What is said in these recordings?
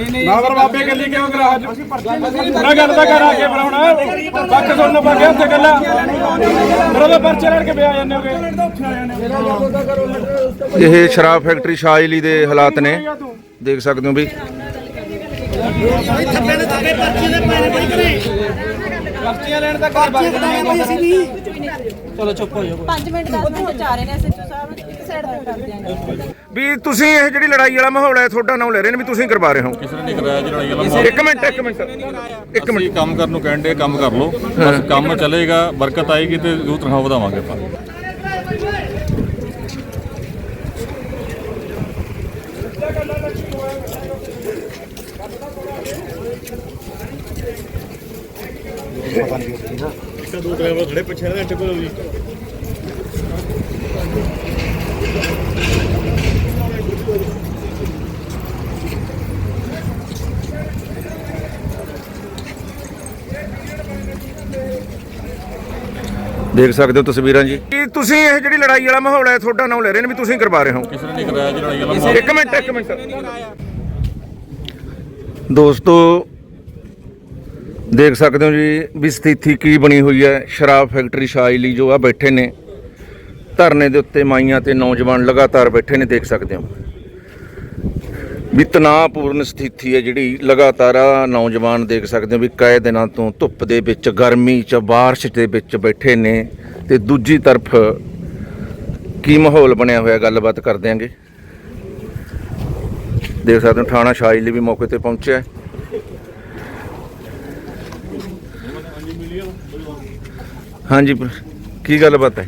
ਨਾਵਰ ਬਾਬੇ ਗੱਲੀ ਕਿਉਂ ਕਰਾ ਅੱਜ? ਮੈਂ ਗੱਲ ਤਾਂ ਕਰ ਆ ਕੇ ਬਣਾਉਣਾ ਪੱਕ ਸੁਣਨ ਪਾ ਗਿਆ ਉੱਥੇ ਗੱਲਾਂ। ਮੇਰਾ ਤਾਂ ਪਰਚੇ ਲੜ ਕੇ ਵਿਆ ਜਾਂਦੇ ਹੋਗੇ। ਇਹ ਸ਼ਰਾਬ ਫੈਕਟਰੀ ਸ਼ਾਇਲੀ ਦੇ ਹਾਲਾਤ ਨੇ। ਦੇਖ ਸਕਦੇ ਹੋ ਵੀ। ਪਰਚੀਆਂ ਲੈਣ ਦਾ ਘਰ ਬੰਦ ਨਹੀਂ। ਚਲੋ ਚੁੱਪ ਹੋ ਜਾਓ 5 ਮਿੰਟ 10 ਮਿੰਟ ਰਹੇ ਨੇ ਐਸਐਚਓ ਸਾਹਿਬ ਇੱਕ ਸਾਈਡ ਤੇ ਕਰ ਦਿਆਂਗੇ। ਵੀ ਤੁਸੀਂ ਇਹ ਜਿਹੜੀ ਲੜਾਈ ਵਾਲਾ ਮਾਹੌਲ ਹੈ ਤੁਹਾਡਾ ਨਾਮ ਲੈ ਰਹੇ ਨੇ ਵੀ ਤੁਸੀਂ ਕਰਵਾ ਰਹੇ ਹੋ। ਕਿਸੇ ਨੇ ਨਹੀਂ ਕਰਾਇਆ ਜਿਹੜਾ ਇਹ ਵਾਲਾ ਇੱਕ ਮਿੰਟ ਇੱਕ ਮਿੰਟ ਇੱਕ ਅਸੀਂ ਕੰਮ ਕਰਨ ਨੂੰ ਕਹਿੰਦੇ ਕੰਮ ਕਰ ਲਓ। ਬਸ ਕੰਮ ਚੱਲੇਗਾ ਬਰਕਤ ਆਏਗੀ ਤੇ ਜ਼ਰੂਰ ਤਨਖਾਹ ਵਧਾਵਾਂਗੇ ਆਪਾਂ। ਦੇਖ ਸਕਦੇ ਹੋ ਤਸਵੀਰਾਂ ਜੀ। ਕੀ ਤੁਸੀਂ ਇਹ ਜਿਹੜੀ ਲੜਾਈ ਵਾਲਾ ਮਾਹੌਲ ਹੈ ਤੁਹਾਡਾ ਨਾਮ ਲੈ ਰਹੇ ਨੇ ਵੀ ਤੁਸੀਂ ਕਰਵਾ ਰਹੇ ਹੋ? ਕਿਸੇ ਨੇ ਨਹੀਂ ਕਰਾਇਆ ਜਿਹੜਾ ਇਹ ਵਾਲਾ ਇੱਕ ਮਿੰਟ ਇੱਕ ਮਿੰਟ। ਦੋਸਤੋ ਦੇਖ ਸਕਦੇ ਹੋ ਜੀ ਵੀ ਸਥਿਤੀ ਕੀ ਬਣੀ ਹੋਈ ਹੈ। ਸ਼ਰਾਬ ਫੈਕਟਰੀ ਸ਼ਾਇਲੀ ਜੋ ਆ ਬੈਠੇ ਨੇ, ਧਰਨੇ ਦੇ ਉੱਤੇ ਮਾਈਆਂ ਤੇ ਨੌਜਵਾਨ ਲਗਾਤਾਰ ਬੈਠੇ ਨੇ, ਦੇਖ ਸਕਦੇ ਹੋ। ਵੀ ਤਣਾਅਪੂਰਨ ਸਥਿਤੀ ਹੈ ਜਿਹੜੀ, ਲਗਾਤਾਰ ਆ ਨੌਜਵਾਨ ਦੇਖ ਸਕਦੇ ਹੋ ਵੀ ਕਈ ਦਿਨਾਂ ਤੋਂ ਧੁੱਪ ਦੇ ਵਿੱਚ, ਗਰਮੀ ਚ, ਬਾਰਿਸ਼ ਦੇ ਵਿੱਚ ਬੈਠੇ ਨੇ। ਤੇ ਦੂਜੀ ਤਰਫ ਕੀ ਮਾਹੌਲ ਬਣਿਆ ਹੋਇਆ, ਗੱਲਬਾਤ ਕਰ ਦਿਆਂਗੇ ਦੇਖ ਸਕਦੇ ਹੋ, ਥਾਣਾ ਸ਼ਾਇਲੀ ਵੀ ਮੌਕੇ ਤੇ ਪਹੁੰਚਿਆ। ਹਾਂਜੀ ਪਰ ਕੀ ਗੱਲਬਾਤ ਹੈ?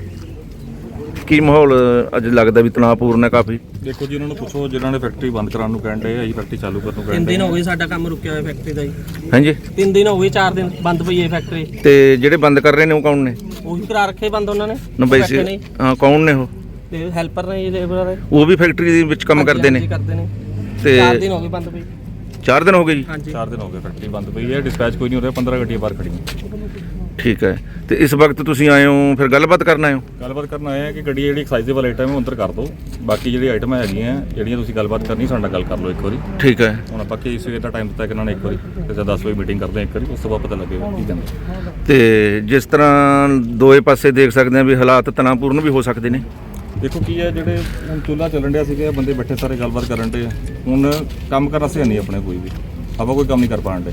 ਕੀ ਮਾਹੌਲ ਅੱਜ ਲੱਗਦਾ ਵੀ ਤਣਾਅਪੂਰਨ ਹੈ ਕਾਫੀ? ਦੇਖੋ ਜੀ ਉਹਨਾਂ ਨੂੰ ਪੁੱਛੋ ਜਿਨ੍ਹਾਂ ਨੇ ਫੈਕਟਰੀ ਬੰਦ ਕਰਾਉਣ ਨੂੰ ਕਹਿੰਦੇ ਅਸੀਂ ਫੈਕਟਰੀ ਚਾਲੂ ਕਰਨ ਨੂੰ ਤਿੰਨ ਦਿਨ ਹੋ ਗਏ ਸਾਡਾ ਕੰਮ ਰੁਕਿਆ ਹੋਇਆ ਫੈਕਟਰੀ ਦਾ ਜੀ। ਹਾਂਜੀ। ਤਿੰਨ ਦਿਨ ਹੋ ਗਏ ਚਾਰ ਦਿਨ ਬੰਦ ਪਈ ਹੈ ਫੈਕਟਰੀ ਤੇ ਜਿਹੜੇ ਬੰਦ ਕਰ ਰਹੇ ਨੇ ਉਹ ਕੌਣ ਨੇ? ਉਹੀ ਕਰਾ ਰੱਖੇ ਬੰਦ ਉਹਨਾਂ ਨੇ ਨਾ ਬਈ ਸੀ ਨੇ। ਹਾਂ ਕੌਣ ਨੇ ਉਹ? ਤੇ ਹੈਲਪਰ ਨੇ ਜੀ ਲੇਬਰ ਦੇ ਉਹ ਵੀ ਫੈਕਟਰੀ ਦੇ ਵਿੱਚ ਕੰਮ ਕਰਦੇ ਨੇ। ਕਰਦੇ ਨੇ। ਤੇ ਚਾਰ ਦਿਨ ਹੋ ਗਏ ਬੰਦ ਪਈ। 4 ਦਿਨ ਹੋ ਗਏ ਜੀ? ਹਾਂਜੀ। 4 ਦਿਨ ਹੋ ਗਏ ਫੈਕਟਰੀ ਬੰਦ ਪਈ ਹੈ ਡਿਸਪੈਚ ਕੋਈ ਨਹੀਂ ਹੋ ਰਿਹਾ 15 ਗੱਡੀਆਂ ਬਾਹਰ ਖੜੀਆਂ। ਠੀਕ ਹੈ। ਤੇ ਇਸ ਵਕਤ ਤੁਸੀਂ ਆਏ ਹੋ ਫਿਰ ਗੱਲਬਾਤ ਕਰਨ ਆਏ ਹੋ? ਗੱਲਬਾਤ ਕਰਨ ਆਏ ਆ ਕਿ ਗੱਡੀ ਜਿਹੜੀ ਐਕਸਾਈਜ਼ੇਬਲ ਆਈਟਮ ਹੈ ਉਹ ਅੰਦਰ ਕਰ ਦਿਓ। ਬਾਕੀ ਜਿਹੜੀ ਆਈਟਮਾਂ ਹੈਗੀਆਂ ਜਿਹੜੀਆਂ ਤੁਸੀਂ ਗੱਲਬਾਤ ਕਰਨੀ ਸਾਡੇ ਨਾਲ ਗੱਲ ਕਰ ਲਓ ਇੱਕ ਵਾਰੀ। ਠੀਕ ਹੈ। ਹੁਣ ਬਾਕੀ ਸਵੇਰ ਦਾ ਟਾਈਮ ਦਿੱਤਾ ਕਿ ਇਹਨਾਂ ਨੇ ਇੱਕ ਵਾਰੀ ਤੇ ਜਦ 10 ਵਜੇ ਮੀਟਿੰਗ ਕਰਦੇ ਆ ਇੱਕ ਵਾਰੀ ਉਸ ਤੋਂ ਬਾਅਦ ਪਤਾ ਲੱਗੇਗਾ ਕੀ ਕਹਿੰਦੇ ਤੇ ਜਿਸ ਤਰ੍ਹਾਂ ਦੋਏ ਪਾਸੇ ਦੇਖ ਸਕਦੇ ਆ ਵੀ ਹਾਲਾਤ ਤਣਾਅਪੂਰਨ ਵੀ ਹੋ ਸਕਦੇ ਨੇ। ਦੇਖੋ ਕੀ ਹੈ ਜਿਹੜੇ ਹੁਣ ਚੁੱਲ੍ਹਾ ਚੱਲਣ ਡਿਆ ਸੀਗਾ ਬੰਦੇ ਬੈਠੇ ਸਾਰੇ ਗੱਲਬਾਤ ਕਰਨ ਡੇ ਹੁਣ ਕੰਮ ਕਰਨ ਵਾਸਤੇ ਨਹੀਂ ਆਪਣੇ ਕੋਈ ਵੀ। ਆਪਾਂ ਕੋਈ ਕੰਮ ਨਹੀਂ ਕਰ ਪਾਣ ਡੇ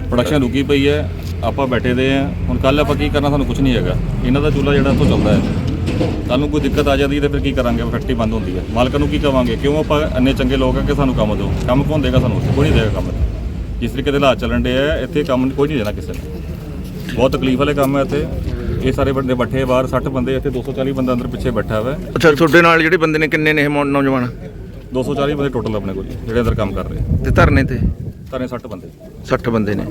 ਪ੍ਰੋਡਕਸ਼ਨ ਰੁਕੀ ਪਈ ਹੈ ਆਪਾਂ ਬੈਠੇ ਦੇ ਆ। ਹੁਣ ਕੱਲ ਆਪਾਂ ਕੀ ਕਰਨਾ ਸਾਨੂੰ ਕੁਝ ਨਹੀਂ ਹੈਗਾ। ਇਹਨਾਂ ਦਾ ਚੁੱਲ੍ਹਾ ਜਿਹੜਾ ਇੱਥੋਂ ਚੱਲਦਾ ਹੈ। ਕੱਲ ਨੂੰ ਕੋਈ ਦਿੱਕਤ ਆ ਜਾਂਦੀ ਤੇ ਫਿਰ ਕੀ ਕਰਾਂਗੇ? ਫੈਕਟਰੀ ਬੰਦ ਹੁੰਦੀ ਹੈ। ਮਾਲਕਾਂ ਨੂੰ ਕੀ ਕਵਾਂਗੇ? ਕਿਉਂ ਆਪਾਂ ਇੰਨੇ ਚੰਗੇ ਲੋਕ ਆ ਕਿ ਸਾਨੂੰ ਕੰਮ ਦਿਓ? ਕੰਮ ਕੌਣ ਦੇਗਾ ਸਾਨੂੰ ਕੋਈ ਨਹੀਂ ਦੇਗਾ ਕੰਮ ਜਿਸ ਤਰੀਕੇ ਦੇ ਹਾਲਾਤ ਚੱਲਣ ਡੇ ਆ ਇੱਥੇ ਕੰਮ ਕੋਈ ਨਹੀਂ ਦੇਣਾ ਕਿਸੇ ਨੂੰ। ਬਹੁਤ ਤਕਲੀਫ ਵਾਲੇ ਕੰਮ ਹੈ ਇੱਥੇ। ਇਹ ਸਾਰੇ ਬੰਦੇ ਬੱਠੇ ਬਾਹਰ 60 ਬੰਦੇ ਇੱਥੇ 240 ਬੰਦਾ ਅੰਦਰ ਪਿੱਛੇ ਬੈਠਾ ਹੋਇਆ ਹੈ ਅੱਛਾ ਤੁਹਾਡੇ ਨਾਲ ਜਿਹੜੇ ਬੰਦੇ ਨੇ ਕਿੰਨੇ ਨੇ ਇਹ ਨੌਜਵਾਨ? 240 ਬੰਦੇ ਟੋਟਲ ਆਪਣੇ ਕੋਲ ਜਿਹੜੇ ਅੰਦਰ ਕੰਮ ਕਰ ਰਹੇ ਤੇ ਧਰਨੇ ਤੇ? ਤਾਰੇ 60 ਬੰਦੇ। 60 ਬੰਦੇ ਨੇ।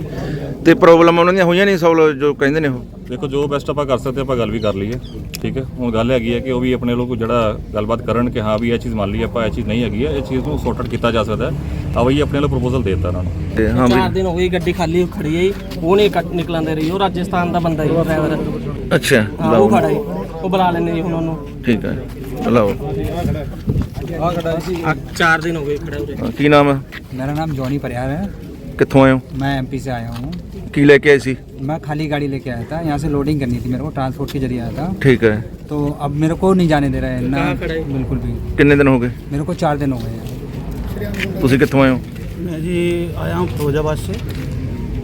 ਤੇ ਪ੍ਰੋਬਲਮ ਉਹਨਾਂ ਦੀਆਂ ਹੋਈਆਂ ਨਹੀਂ ਸੋਲਵ ਜੋ ਕਹਿੰਦੇ ਨੇ ਉਹ? ਦੇਖੋ ਜੋ ਬੈਸਟ ਆਪਾਂ ਕਰ ਸਕਦੇ ਆਪਾਂ ਗੱਲ ਵੀ ਕਰ ਲਈਏ ਠੀਕ ਹੈ? ਹੁਣ ਗੱਲ ਹੈਗੀ ਹੈ ਕਿ ਉਹ ਵੀ ਆਪਣੇ ਲੋਕ ਜਿਹੜਾ ਗੱਲਬਾਤ ਕਰਨ ਕਿ ਹਾਂ ਵੀ ਇਹ ਚੀਜ਼ ਮੰਨ ਲਈ ਆਪਾਂ ਇਹ ਚੀਜ਼ ਨਹੀਂ ਹੈਗੀ ਹੈ ਇਹ ਚੀਜ਼ ਨੂੰ ਸੌਰਟ ਕੀਤਾ ਜਾ ਸਕਦਾ ਹੈ। ਆ ਬਈ ਆਪਣੇ ਵੱਲੋਂ ਪ੍ਰਪੋਜ਼ਲ ਦੇ ਦਿੱਤਾ ਉਹਨਾਂ ਨੂੰ। ਤੇ ਹਾਂ ਚਾਰ ਦਿਨ ਹੋ ਗਏ ਗੱਡੀ ਖਾਲੀ ਖੜੀ ਹੈ। ਉਹ ਨਹੀਂ ਕੱਟ ਨਿਕਲਣ ਦੇ ਰਹੀ ਉਹ ਰਾਜਸਥਾਨ ਦਾ ਬੰਦਾ ਜੀ ਡਰਾਈਵਰ ਅੱਛਾ ਹਾਂ ਉਹ ਖੜਾ ਜੀ ਉਹ ਬੁਲਾ ਲੈਣੇ ਜੀ ਹੁਣ ਉਹਨੂੰ। ਠੀਕ ਹੈ। हेलो चार दिन हो गए हाँ, की नाम है? मेरा नाम जॉनी परियार है। कितों आयो हो? मैं एमपी से आया हूँ। की लेके आई सी? मैं खाली गाड़ी लेके आया था। यहाँ से लोडिंग करनी थी मेरे को ट्रांसपोर्ट के ज़रिए आया था। ठीक है। तो अब मेरे को नहीं जाने दे रहे हैं तो ना बिल्कुल भी। कितने दिन हो गए? मेरे को चार दिन हो गए। हैं तुम कितों आए हो? मैं जी आया हूँ फिरोजाबाद से।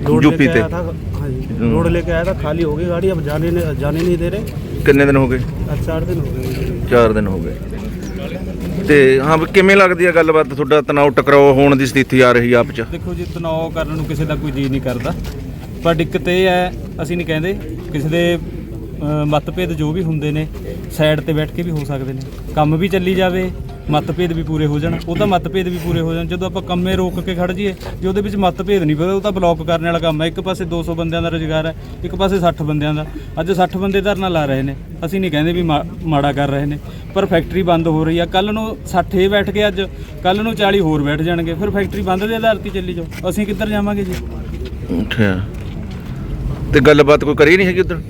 रोड लेके आया था हाँ जी रोड लेके आया था। खाली हो गई गाड़ी अब जाने जाने नहीं दे रहे। कितने दिन हो गए? चार दिन हो गए। 4 ਦਿਨ ਹੋ ਗਏ। ਤੇ ਹਾਂ, ਵੀ ਕਿਵੇਂ ਲੱਗਦੀ ਹੈ ਗੱਲਬਾਤ? ਤੁਹਾਡਾ ਤਣਾਅ ਟਕਰਾਓ ਹੋਣ ਦੀ ਸਥਿਤੀ ਆ ਰਹੀ ਆ ਆਪ ਚ? ਦੇਖੋ ਜੀ ਤਣਾਅ ਕਰਨ ਨੂੰ ਕਿਸੇ ਦਾ ਕੋਈ ਜੀ ਨਹੀਂ ਕਰਦਾ। ਪਰ ਦਿੱਕਤ ਇਹ ਹੈ, ਅਸੀਂ ਨਹੀਂ ਕਹਿੰਦੇ, ਕਿਸੇ ਦੇ ਮਤਭੇਦ ਜੋ ਵੀ ਹੁੰਦੇ ਨੇ ਸਾਈਡ ਤੇ ਬੈਠ ਕੇ ਵੀ ਹੋ ਸਕਦੇ ਨੇ। ਕੰਮ ਵੀ ਚੱਲੀ ਜਾਵੇ ਮਤਭੇਦ ਵੀ ਪੂਰੇ ਹੋ ਜਾਣ ਉਹਦਾ ਮਤਭੇਦ ਵੀ ਪੂਰੇ ਹੋ ਜਾਣ। ਜਦੋਂ ਆਪਾਂ ਕੰਮੇ ਰੋਕ ਕੇ ਖੜ ਜਾਈਏ, ਜੇ ਉਹਦੇ ਵਿੱਚ ਮਤਭੇਦ ਨਹੀਂ ਪਤਾ, ਉਹ ਤਾਂ ਬਲੌਕ ਕਰਨ ਵਾਲਾ ਕੰਮ ਹੈ। ਇੱਕ ਪਾਸੇ 200 ਬੰਦਿਆਂ ਦਾ ਰੁਜ਼ਗਾਰ ਹੈ, ਇੱਕ ਪਾਸੇ 60 ਬੰਦਿਆਂ ਦਾ। ਅੱਜ 60 ਬੰਦੇ ਧਰਨਾ ਲਾ ਰਹੇ ਨੇ। ਅਸੀਂ ਨਹੀਂ ਕਹਿੰਦੇ ਵੀ ਮਾ- ਮਾੜਾ ਕਰ ਰਹੇ ਨੇ, ਪਰ ਫੈਕਟਰੀ ਬੰਦ ਹੋ ਰਹੀ ਆ। ਕੱਲ ਨੂੰ 60 ਇਹ ਬੈਠ ਕੇ ਅੱਜ ਕੱਲ ਨੂੰ 40 ਹੋਰ ਬੈਠ ਜਾਣਗੇ। ਫਿਰ ਫੈਕਟਰੀ ਬੰਦ ਦੇ ਆਧਾਰ ਤੇ ਚੱਲੀ ਜਾਓ। ਅਸੀਂ ਕਿੱਧਰ ਜਾਵਾਂਗੇ ਜੀ? ਅੱਛਾ। ਤੇ ਗੱਲਬਾਤ ਕੋਈ ਕਰੀ ਨਹੀਂ ਹੈਗੀ ਉਧਰ?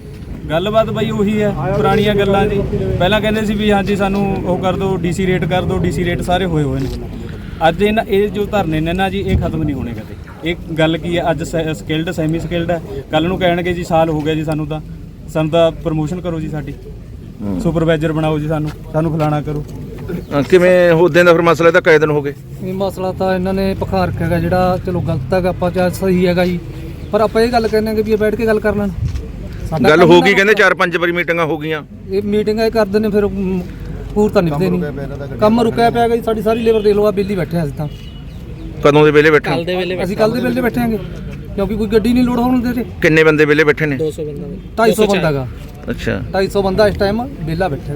ਗੱਲਬਾਤ ਬਈ ਉਹੀ ਹੈ ਪੁਰਾਣੀਆਂ ਗੱਲਾਂ ਜੀ। ਪਹਿਲਾਂ ਕਹਿੰਦੇ ਸੀ ਵੀ ਹਾਂਜੀ ਸਾਨੂੰ ਉਹ ਕਰ ਦਿਓ ਡੀਸੀ ਰੇਟ ਕਰ ਦਿਓ ਡੀਸੀ ਰੇਟ ਸਾਰੇ ਹੋਏ ਹੋਏ ਨੇ। ਅੱਜ ਇਹਨਾਂ ਇਹ ਜੋ ਧਰਨੇ ਨੇ ਨਾ ਜੀ ਇਹ ਖਤਮ ਨਹੀਂ ਹੋਣੇ ਕਦੇ। ਇਹ ਗੱਲ ਕੀ ਹੈ ਅੱਜ ਸਕਿਲਡ ਸੈਮੀ ਸਕਿਲਡ ਹੈ। ਕੱਲ ਨੂੰ ਕਹਿਣਗੇ ਜੀ ਸਾਲ ਹੋ ਗਿਆ ਜੀ ਸਾਨੂੰ ਤਾਂ। ਸਾਨੂੰ ਤਾਂ ਪ੍ਰਮੋਸ਼ਨ ਕਰੋ ਜੀ ਸਾਡੀ। ਸੁਪਰਵਾਈਜ਼ਰ ਬਣਾਓ ਜੀ ਸਾਨੂੰ ਸਾਨੂੰ ਫਲਾਣਾ ਕਰੋ। ਕਿਵੇਂ ਹੋਦਿਆਂ ਦਾ ਫਿਰ ਮਸਲਾ ਤਾਂ ਕਈ ਦਿਨ ਹੋ ਗਏ? ਇਹ ਮਸਲਾ ਤਾਂ ਇਹਨਾਂ ਨੇ ਪਖਾ ਰੱਖਿਆ ਹੈਗਾ ਜਿਹੜਾ ਚਲੋ ਗਲਤ ਹੈਗਾ ਆਪਾਂ ਚਾਹ ਸਹੀ ਹੈਗਾ ਜੀ। ਪਰ ਆਪਾਂ ਇਹ ਗੱਲ ਕਹਿੰਦੇ ਹਾਂ ਕਿ ਵੀ ਇਹ ਬੈਠ ਕੇ ਗੱਲ ਕਰ ਲੈਣ। ਗੱਲ ਹੋ ਗਈ ਤਾਂ- ਕਹਿੰਦੇ ਚਾਰ ਪੰਜ ਵਾਰੀ ਮੀਟਿੰਗਾਂ ਹੋ ਗਈਆਂ। ਇਹ ਮੀਟਿੰਗ ਇਹ ਕਰਦੇ ਨੇ ਫਿਰ ਮ, ਪੂਰ ਤਾਂ ਨਿਭਦੇ ਨਹੀਂ। ਕੰਮ ਰੁਕਿਆ ਪਿਆ ਜੀ ਸਾਡੀ ਸਾਰੀ ਲੇਬਰ ਦੇਖ ਲਓ ਆ ਬਿੱਲੀ ਬੈਠੇ ਅਸੀਂ ਤਾਂ। ਕਦੋਂ ਦੇ ਵੇਲੇ ਬੈਠੇ ਹੋ? ਅਸੀਂ ਕੱਲ ਦੇ ਵੇਲੇ ਬੈਠੇ ਆਂਗੇ ਕਿਉਂਕਿ ਕੋਈ ਗੱਡੀ ਨਹੀਂ ਲੋਡ ਹੋਣ ਦੇ ਰਹੇ ਕਿੰਨੇ ਬੰਦੇ ਵੇਲੇ ਬੈਠੇ ਨੇ? 250 ਬੰਦਾ ਹੈਗਾ। ਅੱਛਾ। 250 ਬੰਦਾ ਇਸ ਟਾਈਮ ਵਿਹਲਾ ਬੈਠਾ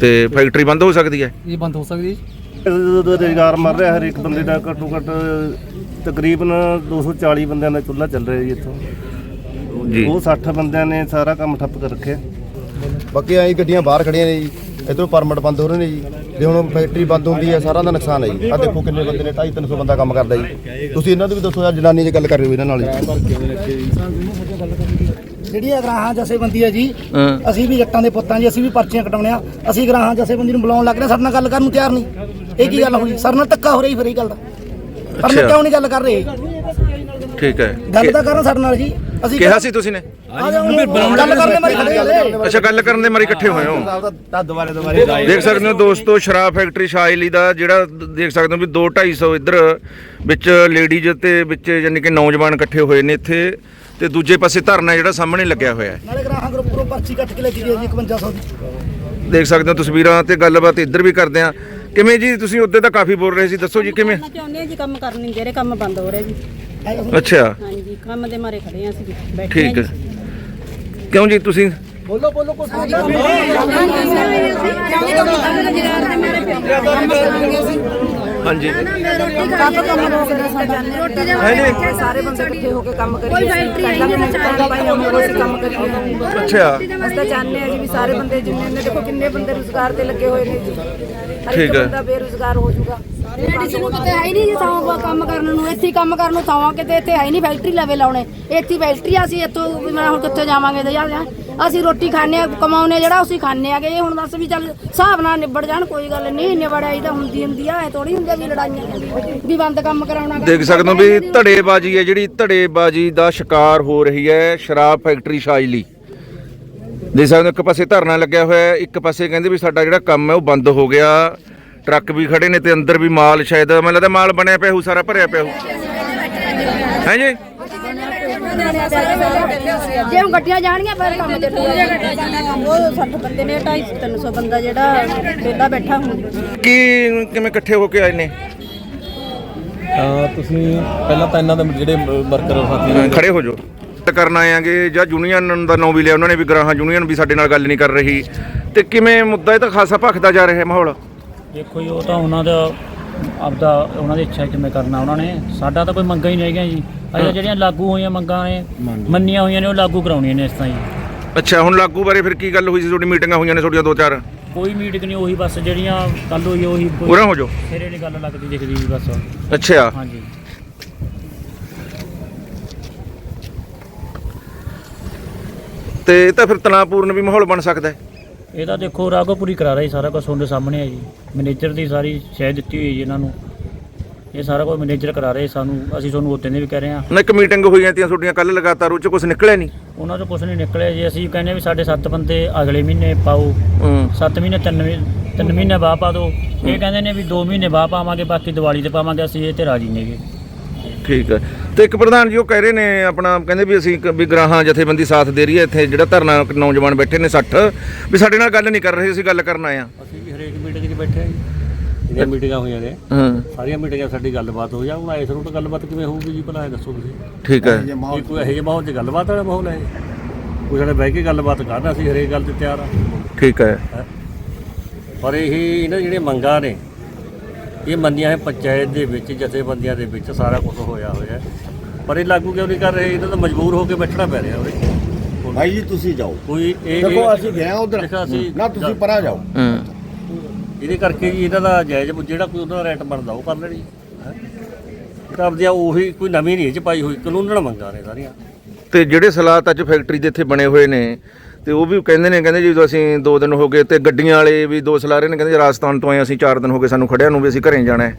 ਤੇ ਫੈਕਟਰੀ ਬੰਦ ਹੋ ਸਕਦੀ ਹੈ? ਇਹ ਬੰਦ ਹੋ ਸਕਦੀ ਜੀ। ਰੋਜ਼ਗਾਰ ਮਰ ਰਿਹਾ ਹਰ ਇੱਕ ਬੰਦੇ ਦਾ ਘੱਟੋ ਘੱਟ ਤਕਰੀਬਨ 240 ਬੰਦਿਆਂ ਦਾ ਚੁੱਲ੍ਹਾ ਚੱਲ ਰਿਹਾ ਜੀ ਇੱਥੋਂ। ਜੀ। ਉਹ 60 ਬੰਦਿਆਂ ਨੇ ਸਾਰਾ ਕੰਮ ਠੱਪ ਕਰ ਰੱਖਿਆ। ਬਾਕੀ ਆਈ ਗੱਡੀਆਂ ਬਾਹਰ ਖੜੀਆਂ ਨੇ ਜੀ। ਇਧਰੋਂ ਪਰਮਿਟ ਬੰਦ ਹੋ ਰਹੇ ਨੇ ਜੀ। ਜੇ ਹੁਣ ਫੈਕਟਰੀ ਬੰਦ ਹੁੰਦੀ ਹੈ ਸਾਰਾ ਦਾ ਨੁਕਸਾਨ ਹੈ ਜੀ। ਆ ਦੇਖੋ ਕਿੰਨੇ ਬੰਦੇ ਨੇ 250 300 ਬੰਦਾ ਕੰਮ ਕਰਦਾ ਜੀ। ਤੁਸੀਂ ਇਹਨਾਂ ਤੋਂ ਵੀ ਦੱਸੋ ਯਾਰ ਜਨਾਨੀ ਦੀ ਗੱਲ ਕਰ ਰਹੇ ਹੋ ਇਹਨਾਂ ਨਾਲ ਜੀ। ਜਿਹੜੀ ਇਹ ਗਰਾਹਾਂ ਜਥੇਬੰਦੀ ਹੈ ਜੀ ਹਾਂ। ਅਸੀਂ ਵੀ ਜੱਟਾਂ ਦੇ ਪੁੱਤਾਂ ਜੀ ਅਸੀਂ ਵੀ ਪਰਚੀਆਂ ਕਟਾਉਣੇ ਆ। ਅਸੀਂ ਗਰਾਹਾਂ ਜਥੇਬੰਦੀ ਨੂੰ ਬੁਲਾਉਣ ਲੱਗ ਰਹੇ ਸਾਡੇ ਨਾਲ ਗੱਲ ਕਰਨ ਨੂੰ ਤਿਆਰ ਨਹੀਂ। ਇਹ ਕੀ ਗੱਲ ਹੋਈ ਸਾਡੇ ਨਾਲ ਧੱਕਾ ਹੋ ਰਿਹਾ ਫਿਰ ਇਹ ਗੱਲ ਦਾ। ਪਰ ਅੱਛਾ। ਕਿਉਂ ਨਹੀਂ ਗੱਲ ਕਰ ਰਹੇ? ਠੀਕ ਹੈ। ਗੱਲ ਤਾਂ ਕਰਨ ਸਾਡੇ ਨਾਲ ਜੀ। ਅਸੀਂ ਕਿਹਾ ਸੀ ਤੁਸੀਂ ਨੇ? ਆ ਜਾਓ ਹੁਣ ਗੱਲ ਕਰਨੇ ਮਾਰੀ ਖੜੇ ਹਲੇ ਅੱਛਾ ਗੱਲ ਕਰਨ ਦੇ ਮਾਰੀ ਇਕੱਠੇ ਹੋਏ ਹੋ। ਤਾਂ ਦੁਬਾਰੇ ਦੁਬਾਰੇ ਦੇਖ ਸਕਦੇ ਹੋ ਦੋਸਤੋ ਸ਼ਰਾਬ ਫੈਕਟਰੀ ਸ਼ਾਇਲੀ ਦਾ ਜਿਹੜਾ ਦੇਖ ਸਕਦੇ ਹੋ ਵੀ 2 250 ਇੱਧਰ ਵਿੱਚ ਲੇਡੀਜ਼ ਤੇ ਵਿੱਚ ਯਾਨੀ ਕਿ ਨੌਜਵਾਨ ਇਕੱਠੇ ਹੋਏ ਨੇ ਇੱਥੇ ਤੇ ਦੂਜੇ ਪਾਸੇ ਧਰਨਾ ਜਿਹੜਾ ਸਾਹਮਣੇ ਲੱਗਿਆ ਹੋਇਆ ਹੈ। ਨਾਲੇ ਗਰਾਹਾਂ ਗਰੁੱਪ ਤੋਂ ਪਰਚੀ ਕੱਟ ਕੇ ਲੈ ਕੇ ਗਏ ਜੀ 5100 ਦੀ। ਦੇਖ ਸਕਦੇ ਹੋ ਤਸਵੀਰਾਂ ਤੇ ਗੱਲਬਾਤ ਇੱਧਰ ਵੀ ਕਰਦੇ ਆ ਕਿਵੇਂ ਜੀ ਤੁਸੀਂ ਉੱਤੇ ਤਾਂ ਕਾਫੀ ਬੋਲ ਰਹੇ ਸੀ ਦੱਸੋ ਜੀ ਕਿਵੇਂ? ਚਾਹੁੰਦੇ ਆ ਜੀ ਕੰਮ ਕਰਨ ਨਹੀਂ ਦੇ ਰਹੇ ਕੰਮ ਬੰਦ ਹੋ ਰਿਹਾ ਜੀ। ਅੱਛਾ। ਹਾਂਜੀ ਕੰਮ ਦੇ ਮਾਰੇ ਖੜੇ ਆ ਅਸੀਂ ਬੈਠੇ ਠੀਕ ਹੈ। ਕਿਉਂ ਜੀ ਤੁਸੀਂ? ਬੋਲੋ ਬੋਲੋ ਕੁਛ ਹਾਂਜੀ। ਕੰਮ ਰੋਕਦੇ ਸਾਡਾ। ਰੋਟੀ ਦੇ ਸਾਰੇ ਬੰਦੇ ਇਕੱਠੇ ਹੋ ਕੇ ਕੰਮ ਕਰੀਏ। ਕੋਈ ਫੈਕਟਰੀ ਨਹੀਂ ਚੱਲਦਾ ਭਾਈ ਹਮ ਰੋਜ਼ ਕੰਮ ਕਰੀਏ। ਅੱਛਾ। ਅਸੀਂ ਤਾਂ ਚਾਹੁੰਦੇ ਆ ਜੀ ਵੀ ਸਾਰੇ ਬੰਦੇ ਜਿੰਨੇ ਨੇ ਦੇਖੋ ਕਿੰਨੇ ਬੰਦੇ ਰੁਜ਼ਗਾਰ ਤੇ ਲੱਗੇ ਹੋਏ ਨੇ ਜੀ। ਹਰ ਠੀਕ ਇੱਕ ਹੈ। ਬੰਦਾ ਬੇਰੁਜ਼ਗਾਰ ਹੋ ਜਾਊਗਾ। ਲੇਡੀਜ਼ ਨੂੰ ਕਿਤੇ ਹੈ ਹੀ ਨਹੀਂ ਜੀ ਥਾਂ ਕੰਮ ਕਰਨ ਨੂੰ ਇੱਥੇ ਹੀ ਕੰਮ ਕਰਨ ਨੂੰ ਥਾਵਾਂ ਕਿਤੇ ਇੱਥੇ ਹੈ ਹੀ ਨਹੀਂ ਫੈਕਟਰੀ ਲਵੇ ਲਾਉਣੇ ਇੱਥੇ ਹੀ ਫੈਕਟਰੀ ਆ, ਅਸੀਂ ਇੱਥੋਂ ਵੀ ਮੈਂ ਹੁਣ ਕਿੱਥੇ ਜਾਵਾਂਗੇ ਤੇ ਯਾਰ ਅਸੀਂ ਰੋਟੀ ਖਾਣੇ ਆ ਕਮਾਉਨੇ ਜਿਹੜਾ ਅਸੀਂ ਖਾਣੇ ਆਗੇ ਇਹ ਹੁਣ ਦੱਸ ਵੀ ਚੱਲ ਹਿਸਾਬ ਨਾਲ ਨਿਬੜ ਜਾਣ ਕੋਈ ਗੱਲ ਨਹੀਂ ਨਿਬੜਾਈ ਤਾਂ ਹੁੰਦੀ ਹੁੰਦੀ ਆ ਐ ਥੋੜੀ ਹੁੰਦੀ ਆ ਵੀ ਲੜਾਈਆਂ। ਵੀ ਬੰਦ ਕੰਮ ਕਰਾਉਣਾ ਦੇਖ ਸਕਦੇ ਹੋ ਵੀ ਧੜੇਬਾਜ਼ੀ ਹੈ ਜਿਹੜੀ ਧੜੇਬਾਜ਼ੀ ਦਾ ਸ਼ਿਕਾਰ ਹੋ ਰਹੀ ਹੈ ਸ਼ਰਾਬ ਫੈਕਟਰੀ ਸ਼ਾਇਲੀ ਦੇਖ ਸਕਦੇ ਹੋ ਇੱਕ ਪਾਸੇ ਧਰਨਾ ਲੱਗਿਆ ਹੋਇਆ ਇੱਕ ਪਾਸੇ ਕਹਿੰਦੇ ਵੀ ਸਾਡਾ ਜਿਹੜਾ ਕੰਮ ਹੈ ਉਹ ਬੰਦ ਹੋ ਗਿਆ। ਟਰੱਕ ਵੀ ਖੜੇ ਨੇ ਤੇ ਅੰਦਰ ਵੀ ਮਾਲ ਸ਼ਾਇਦ ਮੈਨੂੰ ਲੱਗਦਾ ਮਾਲ ਬਣਿਆ ਪਿਆ ਹੋਊ ਸਾਰਾ ਭਰਿਆ ਪਿਆ ਹੋਊ। ਹੈ ਜੀ? ਜੇ ਹੁਣ ਗੱਡੀਆਂ ਜਾਣਗੀਆਂ ਫਿਰ ਕੰਮ ਚੱਲੂਗਾ ਉਹ 60 ਬੰਦੇ ਨੇ 250 300 ਬੰਦਾ ਜਿਹੜਾ ਵਿਹਲਾ ਬੈਠਾ ਹੁਣ ਕੀ ਕਿਵੇਂ ਇਕੱਠੇ ਹੋ ਕੇ ਆਏ ਨੇ? ਤੁਸੀਂ ਪਹਿਲਾਂ ਤਾਂ ਇਹਨਾਂ ਦੇ ਜਿਹੜੇ ਵਰਕਰ ਸਾਥੀ ਖੜੇ ਹੋ ਜਾਓ। ਤੇ ਕਰਨ ਆਏ ਆਂਗੇ ਜਾਂ ਯੂਨੀਅਨ ਦਾ ਨਾਂ ਵੀ ਲਿਆ ਉਹਨਾਂ ਨੇ ਵੀ ਗਰਾਹਾਂ ਯੂਨੀਅਨ ਵੀ ਸਾਡੇ ਨਾਲ ਗੱਲ ਨਹੀਂ ਕਰ ਰਹੀ। ਤੇ ਕਿਵੇਂ ਮੁੱਦਾ ਇਹ ਤਾਂ ਖਾਸਾ ਭਖਦਾ ਜਾ ਰਿਹਾ ਹੈ ਮਾਹੌਲ। ਦੇਖੋ ਜੀ ਉਹ ਤਾਂ ਉਹਨਾਂ ਦਾ ਆਪਦਾ ਉਹਨਾਂ ਦੀ ਇੱਛਾ ਕਿਵੇਂ ਕਰਨਾ ਉਹਨਾਂ ਨੇ। ਸਾਡਾ ਤਾਂ ਕੋਈ ਮੰਗਾਂ ਹੀ ਨਹੀਂ ਹੈਗੀਆਂ ਜੀ। ਅਜੇ ਜਿਹੜੀਆਂ ਲਾਗੂ ਹੋਈਆਂ ਮੰਗਾਂ ਨੇ ਮੰਨੀਆਂ ਹੋਈਆਂ ਨੇ ਉਹ ਲਾਗੂ ਕਰਾਉਣੀਆਂ ਨੇ ਇਸ ਤਰ੍ਹਾਂ ਜੀ ਅੱਛਾ ਹੁਣ ਲਾਗੂ ਬਾਰੇ ਫਿਰ ਕੀ ਗੱਲ ਹੋਈ ਸੀ? ਤੁਹਾਡੀ ਮੀਟਿੰਗਾਂ ਹੋਈਆਂ ਨੇ ਤੁਹਾਡੀਆਂ ਦੋ ਚਾਰ? ਕੋਈ ਮੀਟਿੰਗ ਨਹੀਂ ਉਹੀ ਬਸ ਜਿਹੜੀਆਂ ਕੱਲ ਹੋਈ ਉਹੀ ਉਰਾਂ ਹੋ ਜਾਓ। ਸਿਰੇ ਦੀ ਗੱਲ ਲੱਗਦੀ ਦਿਖਦੀ ਜੀ ਬਸ। ਅੱਛਾ। ਹਾਂਜੀ। ਤੇ ਇਹ ਤਾਂ ਫਿਰ ਤਣਾਅਪੂਰਨ ਵੀ ਮਾਹੌਲ ਬਣ ਸਕਦਾ ਹੈ। ਇਹ ਤਾਂ ਦੇਖੋ ਰਾਗੋਪੁਰੀ ਕਰਾ ਰਹੀ ਸਾਰਾ ਕੁਝ ਤੁਹਾਡੇ ਸਾਹਮਣੇ ਹੈ ਜੀ। ਮੈਨੇਜਰ ਦੀ ਸਾਰੀ ਸ਼ਹਿ ਦਿੱਤੀ ਹੋਈ ਹੈ ਜੀ ਇਹਨਾਂ ਨੂੰ। ਇਹ ਸਾਰਾ ਕੁਝ ਮੈਨੇਜਰ ਕਰਾ ਰਹੇ ਸਾਨੂੰ ਅਸੀਂ ਤੁਹਾਨੂੰ ਉੱਤੇ ਨੇ ਵੀ ਕਹਿ ਰਹੇ ਹਾਂ। ਨਾ ਇੱਕ ਮੀਟਿੰਗ ਹੋਈਆਂ ਤੀਆਂ ਤੁਹਾਡੀਆਂ ਕੱਲ ਲਗਾਤਾਰ ਉਹ ਚ ਕੁਝ ਨਿਕਲਿਆ ਨਹੀਂ? ਉਹਨਾਂ ਤੋਂ ਕੁਝ ਨਹੀਂ ਨਿਕਲਿਆ ਜੀ। ਅਸੀਂ ਕਹਿੰਦੇ ਵੀ ਸਾਡੇ 7 ਬੰਦੇ ਅਗਲੇ ਮਹੀਨੇ ਪਾਓ। 7 ਮਹੀਨੇ 3 ਮਹੀਨੇ 3 ਮਹੀਨੇ ਬਾਅਦ ਪਾ ਦਿਓ। ਇਹ ਕਹਿੰਦੇ ਨੇ ਵੀ 2 ਮਹੀਨੇ ਬਾਅਦ ਪਾਵਾਂਗੇ ਬਾਕੀ ਦੀਵਾਲੀ ਤੇ ਪਾਵਾਂਗੇ ਅਸੀਂ ਇਹ ਤੇ ਰਾਜੀ ਨੇਗੇ ਠੀਕ ਹੈ। ਤੇ ਇੱਕ ਪ੍ਰਧਾਨ ਜੀ ਉਹ ਕਹਿ ਰਹੇ ਨੇ ਆਪਣਾ ਕਹਿੰਦੇ ਵੀ ਅਸੀਂ ਇੱਕ ਵੀ ਗਰਾਹਾਂ ਜਥੇਬੰਦੀ ਸਾਥ ਦੇ ਰਹੀ ਹੈ ਇੱਥੇ ਜਿਹੜਾ ਧਰਨਾ ਨੌਜਵਾਨ ਬੈਠੇ ਨੇ 60 ਵੀ ਸਾਡੇ ਨਾਲ ਗੱਲ ਨਹੀਂ ਕਰ ਰਹੇ ਅਸੀਂ ਗੱਲ ਕਰਨ ਆਏ ਆ ਅਸੀਂ ਵੀ ਹਰੇਕ ਮੀਟਿੰਗ 'ਚ ਬੈਠੇ ਆ ਜੀ। ਜਿਹੜੀਆਂ ਮੀਟਿੰਗਾਂ ਹੋਈਆਂ ਨੇ ਹਾਂ। ਸਾਰੀਆਂ ਮੀਟਿੰਗਾਂ ਸਾਡੀ ਗੱਲਬਾਤ ਹੋ ਜਾ ਹੁਣ ਇਸ ਰੂਟ ਗੱਲਬਾਤ ਕਿਵੇਂ ਹੋਊਗੀ ਜੀ ਭਲਾ ਇਹ ਦੱਸੋ ਤੁਸੀਂ। ਠੀਕ ਹੈ। ਇਹ ਕੋਈ ਇਹੋ ਜਿਹੇ ਮਾਹੌਲ 'ਚ ਗੱਲਬਾਤ ਵਾਲਾ ਮਾਹੌਲ ਹੈ ਇਹ? ਕੋਈ ਸਾਡੇ ਬਹਿ ਕੇ ਗੱਲਬਾਤ ਕਰਨਾ ਅਸੀਂ ਹਰੇਕ ਗੱਲ ਤੇ ਤਿਆਰ ਆ ਠੀਕ ਹੈ। ਪਰ ਇਹ ਇਹਨਾਂ ਜਿਹੜੀਆਂ ਮੰਗਾਂ ਨੇ ਇਹ ਮੰਨੀਆਂ ਹੈ ਪੰਚਾਇਤ ਦੇ ਵਿੱਚ ਜਥੇਬੰਦੀਆਂ ਦੇ ਵਿੱਚ ਸਾਰਾ ਕੁਝ ਹੋਇਆ ਹੋਇਆ ਹੈ। ਪਰ ਇਹ ਲਾਗੂ ਕਿਉਂ ਨਹੀਂ ਕਰ ਰਹੇ? ਇਹਨਾਂ ਤਾਂ ਮਜਬੂਰ ਹੋ ਕੇ ਬੈਠਣਾ ਪੈ ਰਿਹਾ ਉਰੇ। ਭਾਈ ਜੀ ਤੁਸੀਂ ਜਾਓ। ਕੋਈ ਇਹ ਦੇਖੋ ਅਸੀਂ ਗਏ ਉਧਰ। ਨਾ ਤੁਸੀਂ ਪਰਾਂ ਜਾਓ। ਹਾਂ। ਇਹਦੇ ਕਰਕੇ ਜੀ ਇਹਨਾਂ ਦਾ ਜਾਇਜ਼ ਜਿਹੜਾ ਕੋਈ ਉਹਨਾਂ ਦਾ ਰੇਟ ਬਣਦਾ ਉਹ ਕਰ ਲੈਣੀ। ਹੈਂ। ਇਹ ਤਾਂ ਆਪਦੀਆਂ ਉਹੀ ਕੋਈ ਨਵੀਂ ਨਹੀਂ ਚ ਪਾਈ ਹੋਈ ਕਾਨੂੰਨਣ ਮੰਗਾਂ ਨੇ ਸਾਰੀਆਂ। ਤੇ ਜਿਹੜੇ ਸਲਾਤ ਅੱਜ ਫੈਕਟਰੀ ਦੇ ਇੱਥੇ ਬਣੇ ਹੋਏ ਨੇ ਤੇ ਉਹ ਵੀ ਕਹਿੰਦੇ ਨੇ ਕਹਿੰਦੇ ਜਦੋਂ ਅਸੀਂ 2 ਦਿਨ ਹੋ ਗਏ ਤੇ ਗੱਡੀਆਂ ਵਾਲੇ ਵੀ ਦੋਸ਼ ਲਾ ਰਹੇ ਨੇ ਕਹਿੰਦੇ ਰਾਜਸਥਾਨ ਤੋਂ ਆਏ ਅਸੀਂ 4 ਦਿਨ ਹੋ ਗਏ ਸਾਨੂੰ ਖੜਿਆਂ ਨੂੰ ਵੀ ਅਸੀਂ ਘਰੇ ਜਾਣਾ ਹੈ।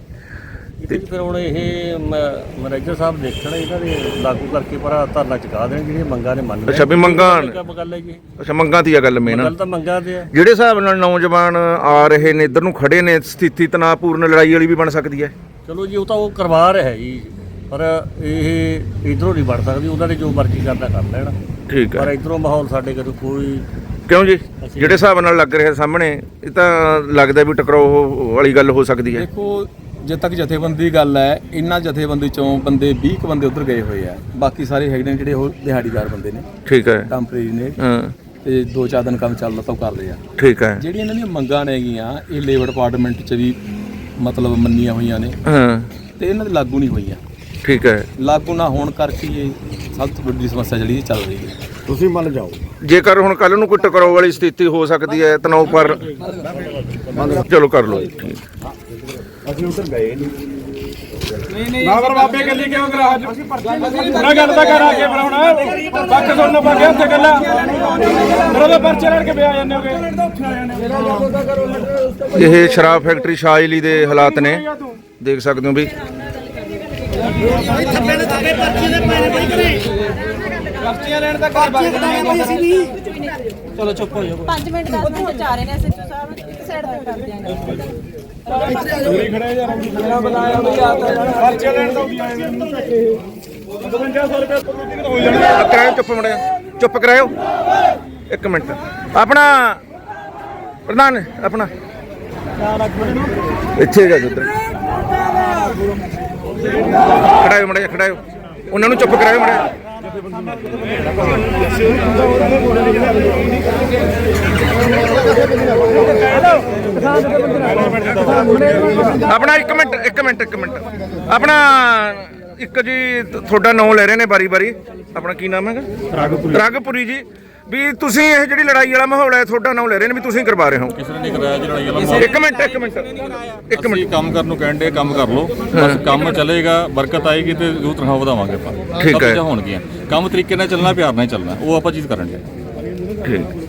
ਤੇ ਫਿਰ ਹੁਣ ਇਹ ਮੈਨੇਜਰ ਸਾਹਿਬ ਦੇਖਣ ਇਹਨਾਂ ਦੇ ਲਾਗੂ ਕਰਕੇ ਪਰ ਧਰਨਾ ਚੁਕਾ ਦੇਣ ਜਿਹੜੀਆਂ ਮੰਗਾਂ ਨੇ ਮੰਨ ਅੱਛਾ ਵੀ ਮੰਗਾਂ ਗੱਲ ਹੈ ਜੀ ਅੱਛਾ ਮੰਗਾਂ ਦੀ ਆ ਗੱਲ ਮੇਨ ਗੱਲ ਤਾਂ ਮੰਗਾਂ ਤੇ ਹੈ ਜਿਹੜੇ ਹਿਸਾਬ ਨਾਲ ਨੌਜਵਾਨ ਆ ਰਹੇ ਨੇ ਇੱਧਰ ਨੂੰ ਖੜੇ ਨੇ ਸਥਿਤੀ ਤਣਾਅਪੂਰਨ ਲੜਾਈ ਵਾਲੀ ਵੀ ਬਣ ਸਕਦੀ ਹੈ। ਚਲੋ ਜੀ ਉਹ ਤਾਂ ਉਹ ਕਰਵਾ ਰਿਹਾ ਜੀ। ਪਰ ਇਹ ਇਧਰੋਂ ਨਹੀਂ ਬਣ ਸਕਦੀ ਉਹਨਾਂ ਨੇ ਜੋ ਮਰਜ਼ੀ ਕਰਨਾ ਕਰ ਲੈਣ। ਠੀਕ ਪਰ ਹੈ ਇਧਰੋਂ ਮਾਹੌਲ ਸਾਡੇ ਕੋਲ ਕੋਈ ਕਿਉਂ ਜੀ? ਜਿਹੜੇ ਹਿਸਾਬ ਨਾਲ ਲੱਗ ਰਿਹਾ ਸਾਹਮਣੇ ਇਹ ਤਾਂ ਲੱਗਦਾ ਵੀ ਟਕਰਾਓ ਵਾਲੀ ਗੱਲ ਹੋ ਸਕਦੀ ਹੈ। ਦੇਖੋ ਜਦ ਤੱਕ ਜਥੇਬੰਦੀ ਦੀ ਗੱਲ ਹੈ ਇਹਨਾਂ ਜਥੇਬੰਦੀ ਚੋਂ ਬੰਦੇ 20 ਕੁ ਬੰਦੇ ਉਧਰ ਗਏ ਹੋਏ ਆ। ਬਾਕੀ ਸਾਰੇ ਹੈਗੇ ਨੇ ਜਿਹੜੇ ਉਹ ਦਿਹਾੜੀਦਾਰ ਬੰਦੇ ਨੇ। ਠੀਕ ਹੈ। ਟੈਂਪਰੇਰੀ ਨੇ। ਹਾਂ। ਤੇ ਦੋ ਚਾਰ ਦਿਨ ਕੰਮ ਚੱਲਦਾ ਤਾਂ ਉਹ ਕਰਦੇ ਆ। ਠੀਕ ਹੈ। ਜਿਹੜੀਆਂ ਇਹਨਾਂ ਦੀਆਂ ਮੰਗਾਂ ਨੇਗੀਆਂ ਇਹ ਲੇਬਰ ਡਿਪਾਰਟਮੈਂਟ 'ਚ ਵੀ ਮਤਲਬ ਮੰਨੀਆਂ ਹੋਈਆਂ ਨੇ। ਹਾਂ। ਤੇ ਇਹਨਾਂ ਦੇ ਲਾਗੂ ਨਹੀਂ ਹੋਈਆਂ। ਠੀਕ ਹੈ। ਲਾਗੂ ਨਾ ਹੋਣ ਕਰਕੇ ਇਹ ਸਭ ਤੋਂ ਵੱਡੀ ਸਮੱਸਿਆ ਜਿਹੜੀ ਇਹ ਚੱਲ ਰਹੀ ਹੈ। ਤੁਸੀਂ ਮੰਨ ਜਾਓ। ਜੇਕਰ ਹੁਣ ਕੱਲ ਨੂੰ ਕੋਈ ਟਕਰਾਓ ਵਾਲੀ ਸਥਿਤੀ ਹੋ ਸਕਦੀ ਹੈ ਤਣਾਅ ਪਰ ਚਲੋ ਕਰ ਲਓ। ਅਸੀਂ ਉਧਰ ਗਏ ਨਹੀਂ ਨਾ ਫਿਰ ਬਾਬੇ ਕੱਲੀ ਕਿਉਂ ਕਰਾ ਨਾ ਗੱਲ ਤਾਂ ਕਰ ਆ ਕੇ ਬਣਾਉਣਾ ਬੱਕ ਸੁਣਨ ਪਾ ਗਿਆ ਉੱਥੇ ਗੱਲਾਂ ਮੇਰਾ ਤਾਂ ਪਰਚੇ ਲੜ ਕੇ ਵਿਆ ਜਾਂਦੇ ਹੋਗੇ। ਇਹ ਸ਼ਰਾਬ ਫੈਕਟਰੀ ਸ਼ਾਹਜਲੀ ਦੇ ਹਾਲਾਤ ਨੇ। ਦੇਖ ਸਕਦੇ ਹੋ ਵੀ ਪਰਚੀਆਂ ਲੈਣ ਦਾ ਘਰ ਬਾਹਰ ਕਰਾਂਗੇ ਅਸੀਂ ਵੀ ਚਲੋ ਚੁੱਪ ਹੋ ਜਾਓ। 5 ਮਿੰਟ 10 ਮਿੰਟ ਜਾ ਰਹੇ ਨੇ ਐਸਐਚਓ ਸਾਹਿਬ ਇੱਕ ਸਾਈਡ ਤੇ ਕਰ ਦਿਆਂਗੇ। ਪਰਚੇ ਲੈਣ ਤਾਂ ਵੀ ਆਏ ਨੇ। 5500 ਰੁਪਏ ਪਰ ਮੀਟਿੰਗ ਹੋ ਕਰਾਇਓ ਚੁੱਪ ਮੜਿਆ ਚੁੱਪ ਕਰਾਇਓ। ਇੱਕ ਮਿੰਟ। ਆਪਣਾ ਪ੍ਰਧਾਨ ਆਪਣਾ। ਇੱਥੇ ਜਾ ਜੁੱਧਰ ਖੜਾਇਓ ਮੜਿਆ ਖੜਾਇਓ। ਉਹਨਾਂ ਨੂੰ ਚੁੱਪ ਕਰਾਇਓ ਮੜਿਆ ਆਪਣਾ ਇੱਕ ਮਿੰਟ ਇੱਕ ਮਿੰਟ ਇੱਕ ਮਿੰਟ। ਆਪਣਾ ਇੱਕ ਜੀ ਤੁਹਾਡਾ ਨਾਮ ਲੈ ਰਹੇ ਨੇ ਬਾਰੀ ਬਾਰੀ ਆਪਣਾ ਕੀ ਨਾਮ ਹੈਗਾ? ਰਾਗਪੁਰੀ ਰਾਗਪੁਰੀ ਜੀ। ਵੀ ਤੁਸੀਂ ਇਹ ਜਿਹੜੀ ਲੜਾਈ ਵਾਲਾ ਮਾਹੌਲ ਹੈ ਤੁਹਾਡਾ ਨਾਮ ਲੈ ਰਹੇ ਨੇ ਵੀ ਤੁਸੀਂ ਕਰਵਾ ਰਹੇ ਹੋ। ਕਿਸੇ ਨੇ ਨਹੀਂ ਕਰਾਇਆ ਜਿਹੜਾ ਇਹ ਵਾਲਾ ਇੱਕ ਮਿੰਟ ਇੱਕ ਮਿੰਟ। ਇੱਕ ਅਸੀਂ ਮਿੰਟ ਕੰਮ ਕਰਨ ਨੂੰ ਕਹਿੰਦੇ ਕੰਮ ਕਰ ਲਓ। ਬਸ ਕੰਮ ਚੱਲੇਗਾ ਬਰਕਤ ਆਏਗੀ ਤੇ ਜ਼ਰੂਰ ਤਨਖਾਹ ਵਧਾਵਾਂਗੇ ਆਪਾਂ। ਠੀਕ ਸਭ ਹੈ। ਚੀਜ਼ਾਂ ਹੋਣਗੀਆਂ। ਕੰਮ ਤਰੀਕੇ ਨਾਲ ਚੱਲਣਾ ਪਿਆਰ ਨਾਲ ਚੱਲਣਾ ਉਹ ਆਪਾਂ ਚੀਜ਼ ਕਰਾਂਗੇ ਠੀਕ।